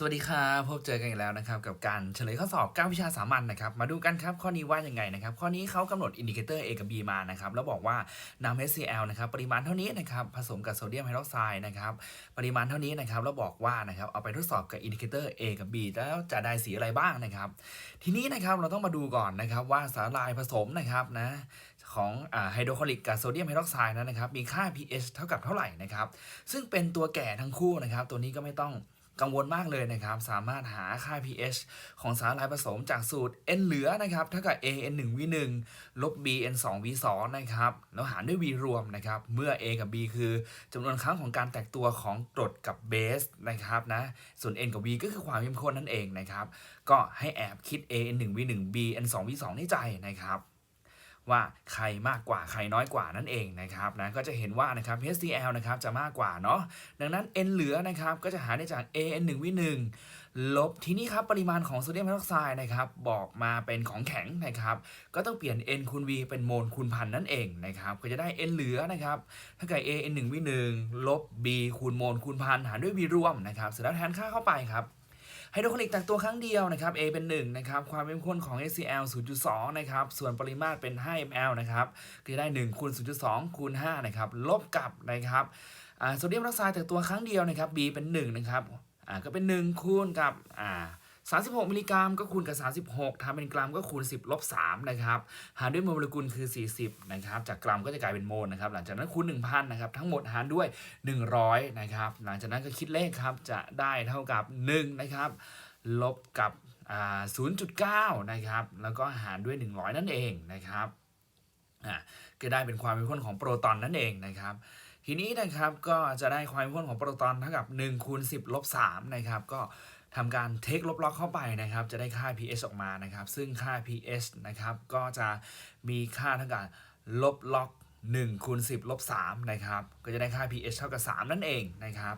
สวัสดีครับพบเจอกันอีกแล้วนะครับ กับการเฉลยข้อสอบ 9 วิชาสามัญนะครับ มาดูกันครับ ข้อนี้ว่ายังไงนะครับ ข้อนี้เขากำหนดอินดิเคเตอร์ A กับ B มานะครับ แล้วบอกว่านำ HCl นะครับปริมาณเท่านี้นะครับผสมกับโซเดียมไฮดรอกไซด์นะครับปริมาณเท่านี้นะครับแล้วบอกว่านะครับเอาไปทดสอบกับอินดิเคเตอร์ A กับ B แล้วจะได้สีอะไรบ้างนะครับ ทีนี้นะครับเราต้องมาดูก่อนนะครับว่าสาลายผสมนะครับนะของไฮโดรคลอริกกับโซเดียมไฮดรอกไซด์นั้นนะครับมีค่า pH เท่ากับเท่าไหร่นะครับซึ่งเป็นตัวแก่ทั้งคู่นะครับตัวนี้ก็ไม่ต้อง กังวลมากเลยนะครับ สามารถหาค่า pH ของสารลายผสมจากสูตร n เหลือนะครับเท่ากับ a n 1 v 1ลบ b n 2 v 2นะครับแล้วหารด้วย v รวมนะครับเมื่อ a กับ b คือจำนวนครั้งของการแตกตัวของกรดกับเบสนะครับนะส่วน n กับ v ก็คือความเข้มข้นนั่นเองนะครับก็ให้แอบคิด a n 1 v 1 b n 2 v 2ในใจนะครับ ว่าใครมากกว่าใครน้อยกว่านั่นเองนะครับนะก็จะเห็นว่านะครับ HCl นะครับจะมากกว่าเนาะดังนั้น n เหลือนะครับก็จะหาได้จาก an 1 v 1 ลบทีนี้ครับปริมาณของโซเดียมไฮดรอกไซด์นะครับบอกมาเป็นของแข็งนะครับก็ต้องเปลี่ยน n คูณ v เป็นโมลคูณพันนั่นเองนะครับก็จะได้ n เหลือนะครับถ้าเกิด an 1 v 1ลบ b คูณโมลคูณพันหารด้วย v รวมนะครับเสร็จแล้วแทนค่าเข้าไปครับ ไฮโดรคลอริกแตกตัวครั้งเดียวนะครับ A เป็น1นะครับความเข้มข้นของ HCl 0.2นะครับส่วนปริมาตรเป็น 5 ml นะครับก็จะได้1คูณ0.2คูณ5นะครับลบกับนะครับโซเดียมไดรอกไซด์แตกตัวครั้งเดียวนะครับ B เป็น1นะครับก็เป็น 1 คูณกับอ่า 36 มิลลิกรัมก็คูณกับ 36ทำเป็นกรัมก็คูณ 10 ลบ 3 นะครับ หารด้วยโมเลกุลคือ 40 นะครับ จากกรัมก็จะกลายเป็นโมลนะครับ หลังจากนั้นคูณ 1,000 นะครับ ทั้งหมดหารด้วย 100 นะครับ หลังจากนั้นก็คิดเลขครับ จะได้เท่ากับ 1 นะครับ ลบกับ 0.9 นะครับ แล้วก็หารด้วย 100 นั่นเองนะครับอะก็ได้เป็นความเข้มข้นของโปรตอนนั่นเองนะครับ ทีนี้นะครับก็จะได้ความเข้มข้นของโปรตอนเท่ากับ1คูณ10 ลบ3นะครับก็ ทำการเทคลบล็อกเข้าไปนะครับ จะได้ค่า ps ออกมานะครับ ซึ่งค่า ps นะครับ ก็จะมีค่าทั้งการลบล็อก 1คูณ10ลบ3นะครับ ก็จะได้ค่า pH เท่ากับ 3 นั่นเองนะครับ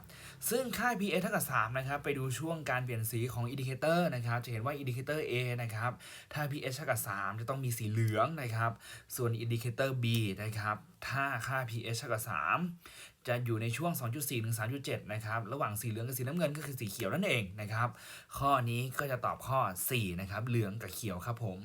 ซึ่งค่า pH เท่ากับ 3 นะครับ ไปดูช่วงการเปลี่ยนสีของอินดิเคเตอร์นะครับ จะเห็นว่าอินดิเคเตอร์ A นะครับ ถ้า pH เท่ากับ 3 จะต้องมีสีเหลืองนะครับ ส่วนอินดิเคเตอร์ B นะครับ ถ้าค่า pH เท่ากับ 3 จะอยู่ในช่วง 2.4 ถึง 3.7 นะครับ ระหว่างสีเหลืองกับสีน้ำเงินก็คือสีเขียวนั่นเองนะครับ ข้อนี้ก็จะตอบข้อ 4 นะครับ เหลืองกับเขียวครับผม